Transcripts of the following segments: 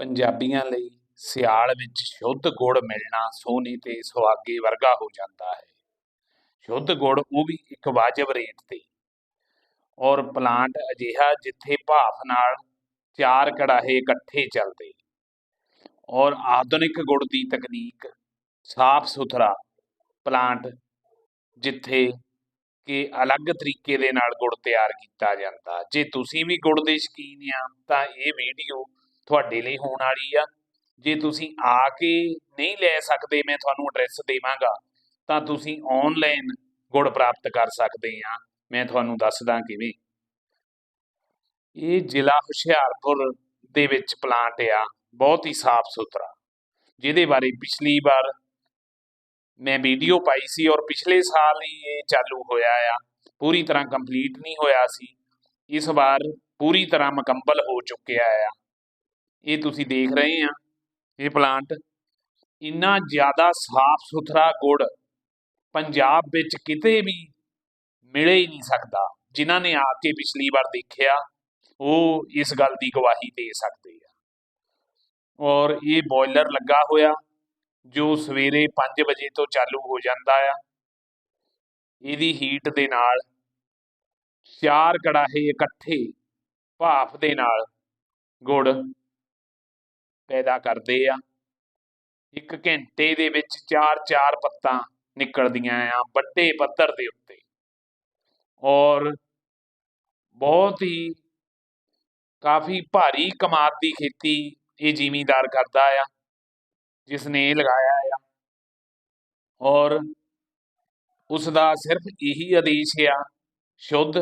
ਪੰਜਾਬੀਆਂ ਲਈ ਸਿਆਲ ਵਿੱਚ ਸ਼ੁੱਧ ਗੁੜ ਮਿਲਣਾ ਸੋਨੇ ਤੇ ਸੁਹਾਗੇ ਵਰਗਾ ਹੋ ਜਾਂਦਾ ਹੈ। ਸ਼ੁੱਧ ਗੁੜ ਉਹ ਵੀ ਇੱਕ ਵਾਜਬ ਰੇਟ ਤੇ। ਔਰ ਪਲਾਂਟ ਅਜਿਹਾ ਜਿੱਥੇ ਭਾਫ ਨਾਲ ਚਾਰ ਕੜਾਹੇ ਇਕੱਠੇ ਚੱਲਦੇ। ਔਰ ਆਧੁਨਿਕ ਗੁੜ ਦੀ ਤਕਨੀਕ ਸਾਫ਼ ਸੁਥਰਾ ਪਲਾਂਟ ਜਿੱਥੇ ਕਿ ਅਲੱਗ ਤਰੀਕੇ ਦੇ ਨਾਲ ਗੁੜ ਤਿਆਰ ਕੀਤਾ ਜਾਂਦਾ। ਜੇ ਤੁਸੀਂ ਵੀ ਗੁੜ ਦੇ ਸ਼ੌਕੀਨ ਆ ਤਾਂ ਇਹ ਵੀਡੀਓ ਤੁਹਾਡੇ ਲਈ ਹੋਣ ਵਾਲੀ ਆ। ਜੇ ਤੁਸੀਂ ਆ ਕੇ ਨਹੀਂ ਲੈ ਸਕਦੇ, ਮੈਂ ਤੁਹਾਨੂੰ ਐਡਰੈਸ ਦੇਵਾਂਗਾ, ਤਾਂ ਤੁਸੀਂ ਆਨਲਾਈਨ ਗੁੜ ਪ੍ਰਾਪਤ ਕਰ ਸਕਦੇ ਆ। ਮੈਂ ਤੁਹਾਨੂੰ ਦੱਸਦਾ ਕਿਵੇਂ। ਇਹ ਜ਼ਿਲ੍ਹਾ ਹੁਸ਼ਿਆਰਪੁਰ ਦੇ ਵਿੱਚ ਪਲਾਂਟ ਆ। ਬਹੁਤ ਹੀ ਸਾਫ਼ ਸੁਥਰਾ। ਜਿਹਦੇ ਬਾਰੇ ਪਿਛਲੀ ਵਾਰ ਮੈਂ ਵੀਡੀਓ ਪਾਈ ਸੀ ਔਰ ਪਿਛਲੇ ਸਾਲ ਹੀ ਇਹ ਚਾਲੂ ਹੋਇਆ ਆ। ਪੂਰੀ ਤਰ੍ਹਾਂ ਕੰਪਲੀਟ ਨਹੀਂ ਹੋਇਆ ਸੀ। ਇਸ ਵਾਰ ਪੂਰੀ ਤਰ੍ਹਾਂ ਮੁਕੰਮਲ ਹੋ ਚੁੱਕਿਆ ਆ। ਇਹ ਤੁਸੀਂ ਦੇਖ ਰਹੇ ਆ, ਇਹ ਪਲਾਂਟ ਇੰਨਾ ਜ਼ਿਆਦਾ ਸਾਫ਼ ਸੁਥਰਾ ਗੁੜ ਪੰਜਾਬ ਵਿੱਚ ਕਿਤੇ ਵੀ ਮਿਲੇ ਹੀ ਨਹੀਂ ਸਕਦਾ, ਜਿਨ੍ਹਾਂ ਨੇ ਆ ਕੇ ਪਿਛਲੀ ਵਾਰ ਦੇਖਿਆ, ਉਹ ਇਸ ਗੱਲ ਦੀ ਗਵਾਹੀ ਦੇ ਸਕਦੇ ਆ। ਔਰ ਇਹ ਬੋਇਲਰ ਲੱਗਾ ਹੋਇਆ, ਜੋ ਸਵੇਰੇ 5 ਵਜੇ ਤੋਂ ਚਾਲੂ ਹੋ ਜਾਂਦਾ ਆ। ਇਹਦੀ ਹੀਟ ਦੇ ਨਾਲ, ਚਾਰ ਕੜਾਹੇ ਇਕੱਠੇ ਭਾਫ ਦੇ ਨਾਲ ਗੁੜ ਪੈਦਾ ਕਰਦੇ ਆ। ਇੱਕ ਘੰਟੇ ਦੇ ਵਿੱਚ ਚਾਰ ਚਾਰ ਪੱਤਾਂ ਨਿਕਲਦੀਆਂ ਆ ਵੱਡੇ ਪੱਧਰ ਦੇ ਉੱਤੇ। ਔਰ ਬਹੁਤ ਹੀ ਕਾਫੀ ਭਾਰੀ ਕਮਾਦ ਦੀ ਖੇਤੀ ਇਹ ਜ਼ਿਮੀਂਦਾਰ ਕਰਦਾ ਆ ਜਿਸ ਨੇ ਇਹ ਲਗਾਇਆ ਆ। ਔਰ ਉਸ ਦਾ ਸਿਰਫ ਇਹੀ ਆਦੇਸ਼ ਆ, ਸ਼ੁੱਧ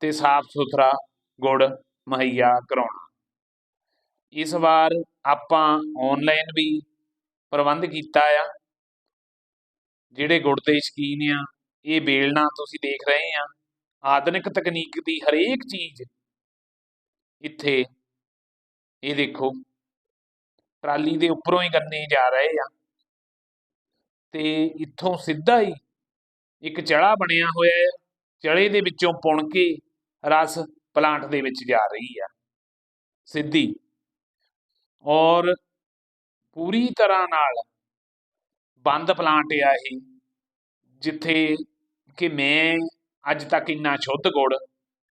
ਤੇ ਸਾਫ਼ ਸੁਥਰਾ ਗੁੜ ਮੁਹੱਈਆ ਕਰਾਉਣਾ। ਇਸ ਵਾਰ ਆਪਾਂ ਆਨਲਾਈਨ ਵੀ ਪ੍ਰਬੰਧ ਕੀਤਾ ਆ। ਜਿਹੜੇ ਗੁੜ ਦੇ ਸ਼ਕੀਨ ਆ, ਇਹ ਬੇਲਣਾ ਤੁਸੀਂ ਦੇਖ ਰਹੇ ਆ। ਆਧੁਨਿਕ ਤਕਨੀਕ ਦੀ ਹਰੇਕ ਚੀਜ਼ ਇੱਥੇ, ਇਹ ਦੇਖੋ, ਟਰਾਲੀ ਦੇ ਉੱਪਰੋਂ ਹੀ ਗੰਨੇ ਜਾ ਰਹੇ ਆ। ਤੇ ਇੱਥੋਂ ਸਿੱਧਾ ਹੀ ਇੱਕ ਚੜਾ ਬਣਿਆ ਹੋਇਆ ਹੈ ਚੜੇ ਦੇ ਵਿੱਚੋਂ ਪੁਣ ਕੇ ਰਸ ਪਲਾਂਟ ਦੇ ਵਿੱਚ ਜਾ ਰਹੀ ਆ। ਸਿੱਧੀ। ਔਰ ਪੂਰੀ ਤਰ੍ਹਾਂ ਨਾਲ ਬੰਦ ਪਲਾਂਟ ਆ ਇਹ, ਜਿੱਥੇ ਕਿ ਮੈਂ ਅੱਜ ਤੱਕ ਇੰਨਾ ਸ਼ੁੱਧ ਗੁੜ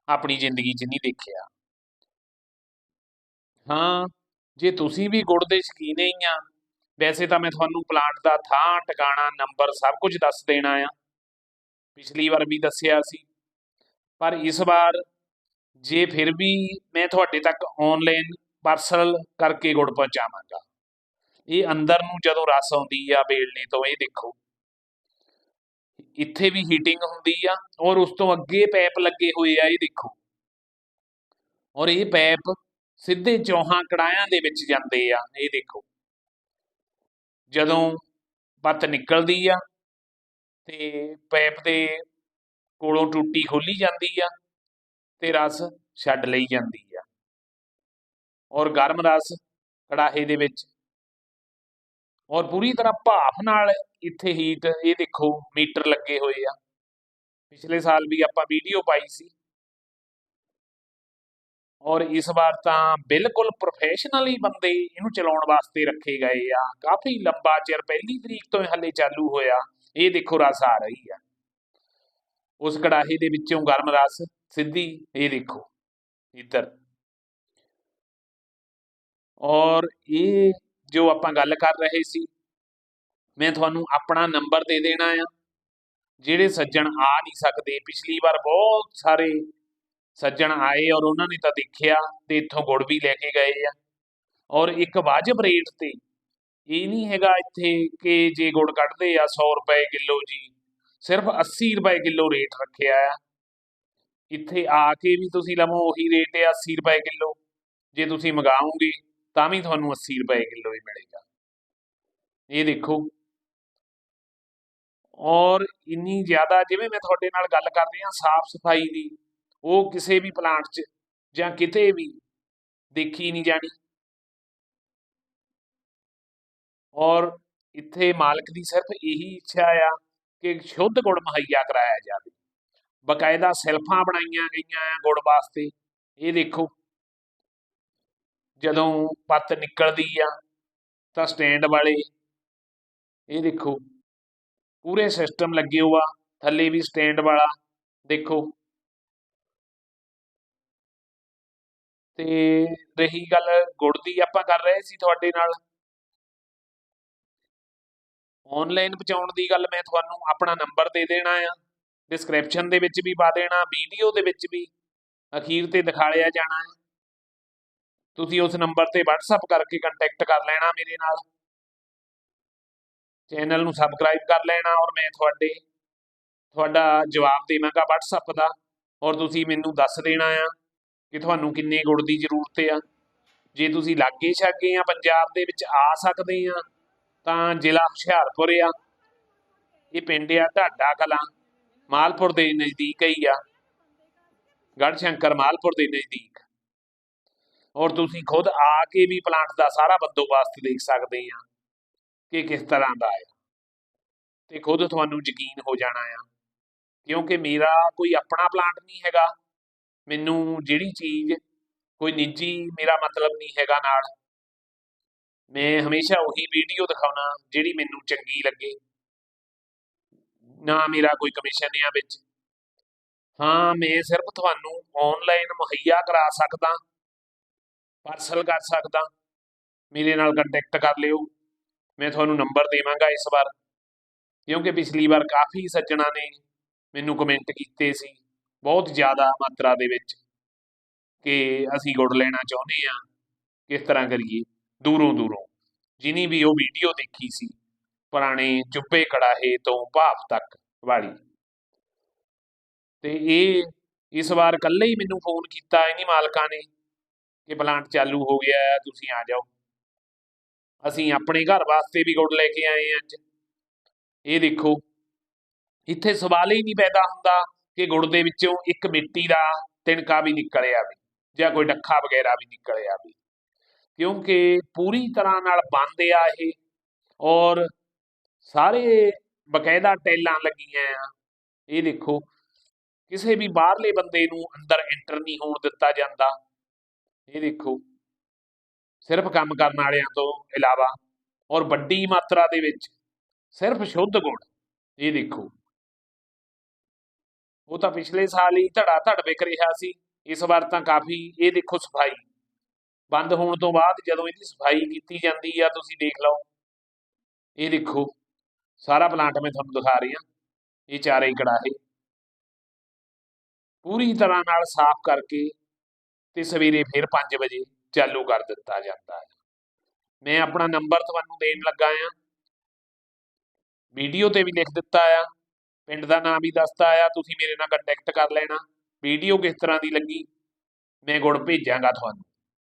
ਆਪਣੀ ਜ਼ਿੰਦਗੀ 'ਚ ਨਹੀਂ ਦੇਖਿਆ। ਹਾਂ, ਜੇ ਤੁਸੀਂ ਵੀ ਗੁੜ ਦੇ ਸ਼ਕੀਨ ਹੀ ਆ, ਵੈਸੇ ਤਾਂ ਮੈਂ ਤੁਹਾਨੂੰ ਪਲਾਂਟ ਦਾ ਥਾਂ, ਟਿਕਾਣਾ, ਨੰਬਰ ਸਭ ਕੁਝ ਦੱਸ ਦੇਣਾ ਆ। ਪਿਛਲੀ ਵਾਰ ਵੀ ਦੱਸਿਆ ਸੀ। ਪਰ ਇਸ ਵਾਰ ਜੇ ਫਿਰ ਵੀ ਮੈਂ ਤੁਹਾਡੇ ਤੱਕ ਆਨਲਾਈਨ ਪਾਰਸਲ ਕਰਕੇ ਗੁੜ ਪਹੁੰਚਾਵਾਂਗਾ। ਇਹ ਅੰਦਰ ਨੂੰ ਜਦੋਂ ਰਸ ਆਉਂਦੀ ਆ ਬੇਲਣੇ ਤੋਂ ਇਹ ਦੇਖੋ। ਇੱਥੇ ਵੀ ਹੀਟਿੰਗ ਹੁੰਦੀ ਆ ਔਰ ਉਸ ਤੋਂ ਅੱਗੇ ਪੈਪ ਲੱਗੇ ਹੋਏ ਆ ਇਹ ਦੇਖੋ। ਔਰ ਇਹ ਪੈਪ ਸਿੱਧੇ ਚੌਹਾਂ ਕੜਾਇਆਂ ਦੇ ਵਿੱਚ ਜਾਂਦੇ ਆ ਇਹ ਦੇਖੋ। ਜਦੋਂ ਪੱਤ ਨਿਕਲਦੀ ਆ ਤੇ ਪੈਪ ਦੇ ਕੋਲੋਂ ਟੂਟੀ ਖੋਲੀ ਜਾਂਦੀ ਆ ਤੇ ਰਸ ਛੱਡ ਲਈ ਜਾਂਦੀ ਆ। ਔਰ ਗਰਮ ਰਸ ਕੜਾਹੇ ਦੇ ਵਿੱਚ। ਔਰ ਪੂਰੀ ਤਰ੍ਹਾਂ ਭਾਫ ਨਾਲ ਇੱਥੇ ਹੀਟ ਇਹ ਦੇਖੋ, ਮੀਟਰ ਲੱਗੇ ਹੋਏ ਆ। ਪਿਛਲੇ ਸਾਲ ਵੀ ਆਪਾਂ ਵੀਡੀਓ ਪਾਈ ਸੀ। ਔਰ ਇਸ ਵਾਰ ਤਾਂ ਬਿਲਕੁਲ ਪ੍ਰੋਫੈਸ਼ਨਲੀ ਬੰਦੇ ਇਹਨੂੰ ਚਲਾਉਣ ਵਾਸਤੇ ਰੱਖੇ ਗਏ ਆ। ਕਾਫੀ ਲੰਬਾ ਚਿਰ ਪਹਿਲੀ ਤਰੀਕ ਤੋਂ ਹੱਲੇ ਚਾਲੂ ਹੋਇਆ। ਇਹ ਦੇਖੋ ਰਸ ਆ ਰਹੀ ਆ। ਉਸ ਕੜਾਹੇ ਦੇ ਵਿੱਚੋਂ ਗਰਮ ਰਸ ਸਿੱਧੀ ਇਹ ਦੇਖੋ, ਇੱਧਰ। ਔਰ ਇਹ ਜੋ ਆਪਾਂ ਗੱਲ ਕਰ ਰਹੇ ਸੀ, ਮੈਂ ਤੁਹਾਨੂੰ ਆਪਣਾ ਨੰਬਰ ਦੇ ਦੇਣਾ ਆ। ਜਿਹੜੇ ਸੱਜਣ ਆ ਨਹੀਂ ਸਕਦੇ, ਪਿਛਲੀ ਵਾਰ ਬਹੁਤ ਸਾਰੇ ਸੱਜਣ ਆਏ ਔਰ ਉਹਨਾਂ ਨੇ ਤਾਂ ਦੇਖਿਆ ਤੇ ਇੱਥੋਂ ਗੁੜ ਵੀ ਲੈ ਕੇ ਗਏ ਆ। ਔਰ ਇੱਕ ਵਾਜਬ ਰੇਟ ਤੇ ਇਹ ਨਹੀਂ ਹੈਗਾ ਇੱਥੇ ਕਿ ਜੇ ਗੁੜ ਕੱਢਦੇ ਆ 100 ਰੁਪਏ ਕਿਲੋ ਜੀ, ਸਿਰਫ 80 ਰੁਪਏ ਕਿਲੋ ਰੇਟ ਰੱਖਿਆ ਆ। ਇੱਥੇ ਆ ਕੇ ਵੀ ਤੁਸੀਂ ਲਵੋ ਉਹੀ ਰੇਟ ਆ 80 ਰੁਪਏ ਕਿਲੋ, ਜੇ ਤੁਸੀਂ ਮੰਗਾਓਗੇ। ਤਾਂ ਵੀ ਤੁਹਾਨੂੰ 80 ਰੁਪਏ ਕਿਲੋ ਹੀ ਮਿਲੇਗਾ। ਇਹ ਦੇਖੋ। ਔਰ ਇੰਨੀ ਜ਼ਿਆਦਾ ਜਿਵੇਂ ਮੈਂ ਤੁਹਾਡੇ ਨਾਲ ਗੱਲ ਕਰ ਰਿਹਾ ਸਾਫ਼ ਸਫ਼ਾਈ ਦੀ, ਉਹ ਕਿਸੇ ਵੀ ਪਲਾਂਟ 'ਚ ਜਾਂ ਕਿਤੇ ਵੀ ਦੇਖੀ ਨਹੀਂ ਜਾਣੀ। ਔਰ ਇੱਥੇ ਮਾਲਕ ਦੀ ਸਿਰਫ ਇਹੀ ਇੱਛਾ ਆ ਕਿ ਸ਼ੁੱਧ ਗੁੜ ਮੁਹੱਈਆ ਕਰਾਇਆ ਜਾਵੇ। ਬਕਾਇਦਾ ਸੈਲਫਾਂ ਬਣਾਈਆਂ ਗਈਆਂ ਆ ਗੁੜ ਵਾਸਤੇ। ਇਹ ਦੇਖੋ। ਜਦੋਂ ਪੱਤ ਨਿਕਲਦੀ ਆ, ਤਾਂ ਸਟੈਂਡ ਵਾਲੇ, ਇਹ ਦੇਖੋ, ਪੂਰੇ ਸਿਸਟਮ ਲੱਗੇ ਹੋਆ, ਥੱਲੇ ਵੀ ਸਟੈਂਡ ਵਾਲਾ, ਦੇਖੋ। ਤੇ ਰਹੀ ਗੱਲ ਗੁੜ ਦੀ, ਆਪਾਂ ਕਰ ਰਹੇ ਸੀ ਤੁਹਾਡੇ ਨਾਲ। ਆਨਲਾਈਨ ਪਹੁੰਚਾਉਣ ਦੀ ਗੱਲ ਮੈਂ ਤੁਹਾਨੂੰ ਆਪਣਾ ਨੰਬਰ ਦੇ ਦੇਣਾ ਆ। ਡਿਸਕ੍ਰਿਪਸ਼ਨ ਦੇ ਵਿੱਚ ਵੀ ਪਾ ਦੇਣਾ ਵੀਡੀਓ ਦੇ ਵਿੱਚ ਵੀ ਅਖੀਰ ਤੇ ਦਿਖਾ ਲਿਆ ਜਾਣਾ ਹੈ ਤੁਸੀਂ ਉਸ ਨੰਬਰ ਤੇ WhatsApp ਕਰਕੇ ਕੰਟੈਕਟ ਕਰ ਲੈਣਾ ਮੇਰੇ ਨਾਲ। ਚੈਨਲ ਨੂੰ ਸਬਸਕ੍ਰਾਈਬ ਕਰ ਲੈਣਾ ਔਰ ਮੈਂ ਤੁਹਾਡੇ, ਤੁਹਾਡਾ ਜਵਾਬ ਦੇਵਾਂਗਾ WhatsApp ਦਾ। ਔਰ ਤੁਸੀਂ ਮੈਨੂੰ ਦੱਸ ਦੇਣਾ ਆ ਕਿ ਤੁਹਾਨੂੰ ਕਿੰਨੇ ਗੁੜ ਦੀ ਜ਼ਰੂਰਤ ਆ। ਜੇ ਤੁਸੀਂ ਲਾਗੇ ਛਾਗੇ ਆ ਪੰਜਾਬ ਦੇ ਵਿੱਚ ਆ ਸਕਦੇ ਆ, ਤਾਂ ਜ਼ਿਲ੍ਹਾ ਹੁਸ਼ਿਆਰਪੁਰ ਆ। ਇਹ ਪਿੰਡ ਆ ਢਾਡਾ ਕਲਾਂ, ਮਾਲਪੁਰ ਦੇ ਨਜ਼ਦੀਕ ਹੀ ਆ। ਗੜ੍ਹ ਸ਼ੰਕਰ ਮਾਲਪੁਰ ਦੇ ਨਜ਼ਦੀਕ। ਔਰ ਤੁਸੀਂ ਖੁਦ ਆ ਕੇ ਵੀ ਪਲਾਂਟ ਦਾ ਸਾਰਾ ਬੰਦੋਬਸਤ ਦੇਖ ਸਕਦੇ ਆ ਕਿ ਕਿਸ ਤਰ੍ਹਾਂ ਦਾ ਹੈ ਤੇ ਖੁਦ ਤੁਹਾਨੂੰ ਯਕੀਨ ਹੋ ਜਾਣਾ ਆ, ਕਿਉਂਕਿ ਮੇਰਾ ਕੋਈ ਆਪਣਾ ਪਲਾਂਟ ਨਹੀਂ ਹੈਗਾ, ਮੈਨੂੰ ਜਿਹੜੀ ਚੀਜ਼ ਕੋਈ ਨਿੱਜੀ ਮੇਰਾ ਮਤਲਬ ਨਹੀਂ ਹੈਗਾ ਨਾਲ। ਮੈਂ ਹਮੇਸ਼ਾ ਉਹੀ ਵੀਡੀਓ ਦਿਖਾਉਣਾ ਜਿਹੜੀ ਮੈਨੂੰ ਚੰਗੀ ਲੱਗੇ। ਨਾ ਮੇਰਾ ਕੋਈ ਕਮਿਸ਼ਨ ਆ ਵਿੱਚ। ਹਾਂ, ਮੈਂ ਸਿਰਫ ਤੁਹਾਨੂੰ ਆਨਲਾਈਨ ਮੁਹੱਈਆ ਕਰਾ ਸਕਦਾ। ਪਾਰਸਲ ਕਰ ਸਕਦਾ। ਮੇਰੇ ਨਾਲ ਕੰਟੈਕਟ ਕਰ ਲਿਓ। ਮੈਂ ਤੁਹਾਨੂੰ ਨੰਬਰ ਦੇਵਾਂਗਾ ਇਸ ਵਾਰ। ਕਿਉਂਕਿ ਪਿਛਲੀ ਵਾਰ ਕਾਫੀ ਸੱਜਣਾ ਨੇ ਮੈਨੂੰ ਕਮੈਂਟ ਕੀਤੇ ਸੀ, ਬਹੁਤ ਜ਼ਿਆਦਾ ਮਾਤਰਾ ਦੇ ਵਿੱਚ ਕਿ ਅਸੀਂ ਗੁੜ ਲੈਣਾ ਚਾਹੁੰਦੇ ਆ ਕਿਸ ਤਰ੍ਹਾਂ ਕਰੀਏ? ਦੂਰੋਂ ਦੂਰੋਂ। ਜਿਨੀ ਵੀ ਉਹ ਵੀਡੀਓ ਦੇਖੀ ਸੀ, ਪੁਰਾਣੇ ਚੁੱਪੇ ਕੜਾਹੇ ਤੋਂ ਭਾਫ ਤੱਕ ਵਾਲੀ। ਤੇ ਇਹ ਇਸ ਵਾਰ ਕੱਲੇ ਹੀ ਮੈਨੂੰ ਫੋਨ ਕੀਤਾ ਇਨੀ ਮਾਲਕਾਂ ਨੇ। ਕਿ ਪਲਾਂਟ ਚਾਲੂ ਹੋ ਗਿਆ ਹੈ ਤੁਸੀਂ ਆ ਜਾਓ। ਅਸੀਂ ਆਪਣੇ ਘਰ ਵਾਸਤੇ ਵੀ ਗੁੜ ਲੈ ਕੇ ਆਏ ਹਾਂ ਅੱਜ। ਇਹ ਦੇਖੋ, ਇੱਥੇ ਸਵਾਲ ਹੀ ਨਹੀਂ ਪੈਦਾ ਹੁੰਦਾ ਕਿ ਗੁੜ ਦੇ ਵਿੱਚੋਂ ਇੱਕ ਮਿੱਟੀ ਦਾ ਤਿਣਕਾ ਵੀ ਨਿਕਲਿਆ ਵੀ ਜਾਂ ਕੋਈ ਡੱਖਾ ਵਗੈਰਾ ਵੀ ਨਿਕਲਿਆ ਵੀ ਕਿਉਂਕਿ ਪੂਰੀ ਤਰ੍ਹਾਂ ਨਾਲ ਬੰਦ ਆ ਇਹ ਔਰ ਸਾਰੇ ਬਕਾਇਦਾ ਟੈਲਾਂ ਲੱਗੀਆਂ ਆ। ਇਹ ਦੇਖੋ, ਕਿਸੇ ਵੀ ਬਾਹਰਲੇ ਬੰਦੇ ਨੂੰ ਅੰਦਰ ਐਂਟਰ ਨਹੀਂ ਹੋਣ ਦਿੱਤਾ ਜਾਂਦਾ। ਇਹ ਦੇਖੋ, ਸਿਰਫ ਕੰਮ ਕਰਨ ਵਾਲਿਆਂ ਤੋਂ ਇਲਾਵਾ ਔਰ ਵੱਡੀ ਮਾਤਰਾ ਦੇ ਵਿੱਚ ਸਿਰਫ ਸ਼ੁੱਧ ਗੁਣ, ਇਹ ਦੇਖੋ। ਉਹ ਤਾਂ ਪਿਛਲੇ ਸਾਲ ਹੀ ਧੜਾ ਧੜ ਵਿਕ ਰਿਹਾ ਸੀ, ਇਸ ਵਾਰ ਤਾਂ ਕਾਫੀ ਇਹ ਦੇਖੋ ਸਫ਼ਾਈ। ਬੰਦ ਹੋਣ ਤੋਂ ਬਾਅਦ ਜਦੋਂ ਇਹਦੀ ਸਫ਼ਾਈ ਕੀਤੀ ਜਾਂਦੀ ਆ, ਤੁਸੀਂ ਦੇਖ ਲਓ। ਇਹ ਦੇਖੋ, ਸਾਰਾ ਪਲਾਂਟ ਮੈਂ ਤੁਹਾਨੂੰ ਦਿਖਾ ਰਹੀ ਹਾਂ ਇਹ ਚਾਰੇ ਹੀ ਕੜਾਹੇ। ਪੂਰੀ ਤਰ੍ਹਾਂ ਨਾਲ ਸਾਫ਼ ਕਰਕੇ ਤੇ ਸਵੇਰੇ ਫਿਰ 5 ਵਜੇ ਚਾਲੂ ਕਰ ਦਿੱਤਾ ਜਾਂਦਾ ਹੈ। ਮੈਂ ਆਪਣਾ ਨੰਬਰ ਤੁਹਾਨੂੰ ਦੇਣ ਲੱਗਾ ਆ ਵੀਡੀਓ ਤੇ ਵੀ ਲਿਖ ਦਿੱਤਾ ਆ। ਪਿੰਡ ਦਾ ਨਾਮ ਵੀ ਦੱਸਤਾ ਆ। ਤੁਸੀਂ ਮੇਰੇ ਨਾਲ ਕੰਟੈਕਟ ਕਰ ਲੈਣਾ। ਵੀਡੀਓ ਕਿਸ ਤਰ੍ਹਾਂ ਦੀ ਲੱਗੀ? ਮੈਂ ਗੁਣ ਭੇਜਾਂਗਾ ਤੁਹਾਨੂੰ।